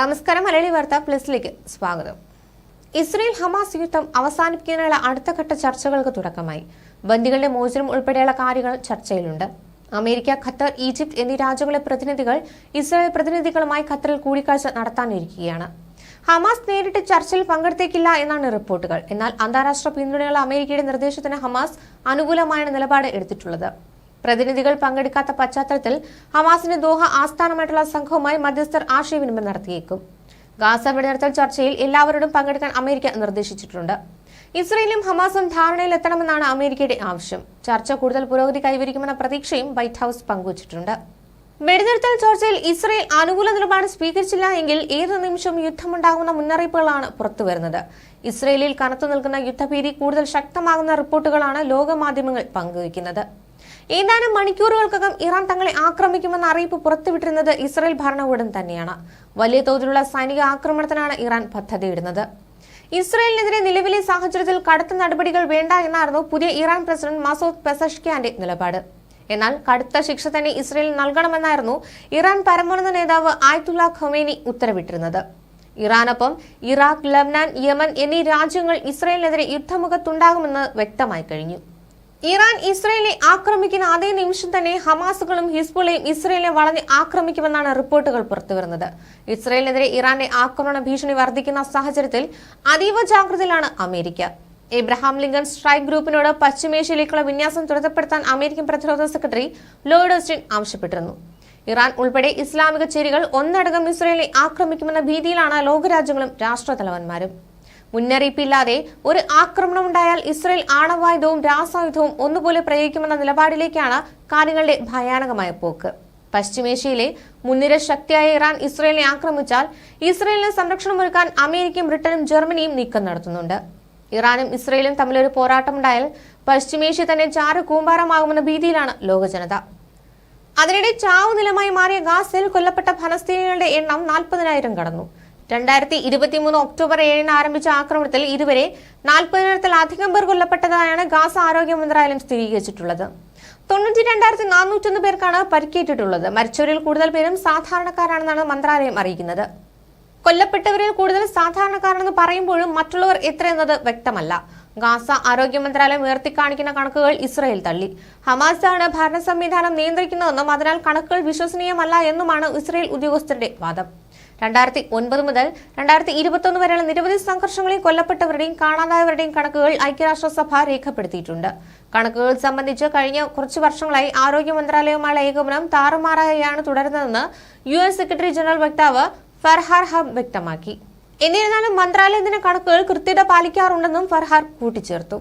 നമസ്കാരം മലയാളി വാർത്ത പ്ലസിലേക്ക് സ്വാഗതം. ഇസ്രയേൽ ഹമാസ് യുദ്ധം അവസാനിപ്പിക്കാനുള്ള അടുത്ത ഘട്ട ചർച്ചകൾക്ക് തുടക്കമായി. ബന്ദികളുടെ മോചനം ഉൾപ്പെടെയുള്ള കാര്യങ്ങൾ ചർച്ചയിലുണ്ട്. അമേരിക്ക ഖത്തർ ഈജിപ്ത് എന്നീ രാജ്യങ്ങളിലെ പ്രതിനിധികൾ ഇസ്രായേൽ പ്രതിനിധികളുമായി ഖത്തറിൽ കൂടിക്കാഴ്ച നടത്താനിരിക്കുകയാണ്. ഹമാസ് നേരിട്ട് ചർച്ചയിൽ പങ്കെടുത്തേക്കില്ല എന്നാണ് റിപ്പോർട്ടുകൾ. എന്നാൽ അന്താരാഷ്ട്ര പിന്തുണയുള്ള അമേരിക്കയുടെ നിർദ്ദേശത്തിന് ഹമാസ് അനുകൂലമായ നിലപാട് എടുത്തിട്ടുള്ളത്. പ്രതിനിധികൾ പങ്കെടുക്കാത്ത പശ്ചാത്തലത്തിൽ ഹമാസിന്റെ ദോഹ ആസ്ഥാനമായിട്ടുള്ള സംഘവുമായി മധ്യസ്ഥർ ആശയവിനിമയം നടത്തിയേക്കും. ഗാസ വെടിനിർത്തൽ ചർച്ചയിൽ എല്ലാവരോടും പങ്കെടുക്കാൻ അമേരിക്ക നിർദ്ദേശിച്ചിട്ടുണ്ട്. ഇസ്രയേലും ഹമാസും ധാരണയിലെത്തണമെന്നാണ് അമേരിക്കയുടെ ആവശ്യം. ചർച്ച കൂടുതൽ പുരോഗതി കൈവരിക്കുമെന്ന പ്രതീക്ഷയും വൈറ്റ് ഹൌസ് പങ്കുവച്ചിട്ടുണ്ട്. വെടിനിർത്തൽ ചർച്ചയിൽ ഇസ്രയേൽ അനുകൂല നിലപാട് സ്വീകരിച്ചില്ല എങ്കിൽ ഏത് നിമിഷവും യുദ്ധമുണ്ടാകുന്ന മുന്നറിയിപ്പുകളാണ് പുറത്തുവരുന്നത്. ഇസ്രയേലിൽ കനത്തു നിൽക്കുന്ന യുദ്ധഭീതി കൂടുതൽ ശക്തമാകുന്ന റിപ്പോർട്ടുകളാണ് ലോകമാധ്യമങ്ങൾ പങ്കുവയ്ക്കുന്നത്. ഏതാനും മണിക്കൂറുകൾക്കകം ഇറാൻ തങ്ങളെ ആക്രമിക്കുമെന്ന അറിയിപ്പ് പുറത്തുവിട്ടിരുന്നത് ഇസ്രയേൽ ഭരണകൂടം തന്നെയാണ്. വലിയ തോതിലുള്ള സൈനിക ആക്രമണത്തിനാണ് ഇറാൻ പദ്ധതിയിടുന്നത്. ഇസ്രയേലിനെതിരെ നിലവിലെ സാഹചര്യത്തിൽ കടുത്ത നടപടികൾ വേണ്ട എന്നായിരുന്നു പുതിയ ഇറാൻ പ്രസിഡന്റ് മസൂദ് പെസഷ്കിയാന്റെ നിലപാട്. എന്നാൽ കടുത്ത ശിക്ഷ തന്നെ ഇസ്രയേൽ നൽകണമെന്നായിരുന്നു ഇറാൻ പരമോന്നത നേതാവ് ആയത്തുള്ള ഖൊമേനി ഉത്തരവിട്ടിരുന്നത്. ഇറാനൊപ്പം ഇറാഖ് ലബ്നാൻ യമൻ എന്നീ രാജ്യങ്ങൾ ഇസ്രയേലിനെതിരെ യുദ്ധമുഖത്തുണ്ടാകുമെന്ന് വ്യക്തമായി കഴിഞ്ഞു. ഇറാൻ ഇസ്രയേലിനെ ആക്രമിക്കുന്ന അതേ നിമിഷം തന്നെ ഹമാസുകളും ഹിസ്ബുളയും ഇസ്രയേലിനെ വളഞ്ഞ് ആക്രമിക്കുമെന്നാണ് റിപ്പോർട്ടുകൾ പുറത്തുവരുന്നത്. ഇസ്രയേലിനെതിരെ ഇറാന്റെ ആക്രമണ ഭീഷണി വർദ്ധിക്കുന്ന സാഹചര്യത്തിൽ അതീവ ജാഗ്രതയിലാണ് അമേരിക്ക. എബ്രഹാം ലിങ്കൺ സ്ട്രൈക്ക് ഗ്രൂപ്പിനോട് പശ്ചിമേഷ്യയിലേക്കുള്ള വിന്യാസം ത്വരിതപ്പെടുത്താൻ അമേരിക്കൻ പ്രതിരോധ സെക്രട്ടറി ലോയിഡ് ഓസ്റ്റിൻ ആവശ്യപ്പെട്ടിരുന്നു. ഇറാൻ ഉൾപ്പെടെ ഇസ്ലാമിക ചേരികൾ ഒന്നടങ്കം ഇസ്രയേലിനെ ആക്രമിക്കുമെന്ന ഭീതിയിലാണ് ലോകരാജ്യങ്ങളും രാഷ്ട്രതലവന്മാരും. മുന്നറിയിപ്പില്ലാതെ ഒരു ആക്രമണമുണ്ടായാൽ ഇസ്രയേൽ ആണവായുധവും രാസായുധവും ഒന്നുപോലെ പ്രയോഗിക്കുമെന്ന നിലപാടിലേക്കാണ് കാര്യങ്ങളുടെ ഭയാനകമായ പോക്ക്. പശ്ചിമേഷ്യയിലെ മുൻനിര ശക്തിയായ ഇറാൻ ഇസ്രയേലിനെ ആക്രമിച്ചാൽ ഇസ്രയേലിന് സംരക്ഷണമൊരുക്കാൻ അമേരിക്കയും ബ്രിട്ടനും ജർമ്മനിയും നീക്കം നടത്തുന്നുണ്ട്. ഇറാനും ഇസ്രയേലും തമ്മിലൊരു പോരാട്ടമുണ്ടായാൽ പശ്ചിമേഷ്യ തന്നെ ചാര കൂമ്പാരമാകുമെന്ന ഭീതിയിലാണ് ലോകജനത. അതിനിടെ ചാവ് നിലമായി മാറിയ ഗാസയിൽ കൊല്ലപ്പെട്ട ഫലസ്തീനികളുടെ എണ്ണം നാൽപ്പതിനായിരം കടന്നു. രണ്ടായിരത്തി ഇരുപത്തിമൂന്ന് ഒക്ടോബർ ഏഴിന് ആരംഭിച്ച ആക്രമണത്തിൽ ഇതുവരെ നാൽപ്പതിനായിരത്തിലധികം പേർ കൊല്ലപ്പെട്ടതായാണ് ഗാസ ആരോഗ്യ മന്ത്രാലയം സ്ഥിരീകരിച്ചിട്ടുള്ളത്. തൊണ്ണൂറ്റി രണ്ടായിരത്തി നാനൂറ്റൊന്ന് പേർക്കാണ് പരിക്കേറ്റിട്ടുള്ളത്. മരിച്ചവരിൽ കൂടുതൽ പേരും സാധാരണക്കാരാണെന്നാണ് മന്ത്രാലയം അറിയിക്കുന്നത്. കൊല്ലപ്പെട്ടവരിൽ കൂടുതൽ സാധാരണക്കാരെന്ന് പറയുമ്പോഴും മറ്റുള്ളവർ എത്രയെന്നത് വ്യക്തമല്ല. ഗാസ ആരോഗ്യ മന്ത്രാലയം ഉയർത്തിക്കാണിക്കുന്ന കണക്കുകൾ ഇസ്രായേൽ തള്ളി. ഹമാസാണ് ഭരണ സംവിധാനം നിയന്ത്രിക്കുന്നതെന്നും അതിനാൽ കണക്കുകൾ വിശ്വസനീയമല്ല എന്നുമാണ് ഇസ്രയേൽ ഉദ്യോഗസ്ഥരുടെ വാദം. രണ്ടായിരത്തി ഒൻപത് മുതൽ രണ്ടായിരത്തി ഇരുപത്തൊന്ന് വരെയുള്ള നിരവധി സംഘർഷങ്ങളിൽ കൊല്ലപ്പെട്ടവരുടെയും കാണാതായവരുടെയും കണക്കുകൾ ഐക്യരാഷ്ട്രസഭ രേഖപ്പെടുത്തിയിട്ടുണ്ട്. കണക്കുകൾ സംബന്ധിച്ച് കഴിഞ്ഞ കുറച്ചു വർഷങ്ങളായി ആരോഗ്യ മന്ത്രാലയവുമായുള്ള ഏകോപനം താറുമാറായാണ് തുടരുന്നതെന്ന് യു എസ് സെക്രട്ടറി ജനറൽ വക്താവ് ഫർഹാർ ഹബ് വ്യക്തമാക്കി. എന്നിരുന്നാലും മന്ത്രാലയത്തിന്റെ കണക്കുകൾ കൃത്യത പാലിക്കാറുണ്ടെന്നും ഫർഹാർ കൂട്ടിച്ചേർത്തു.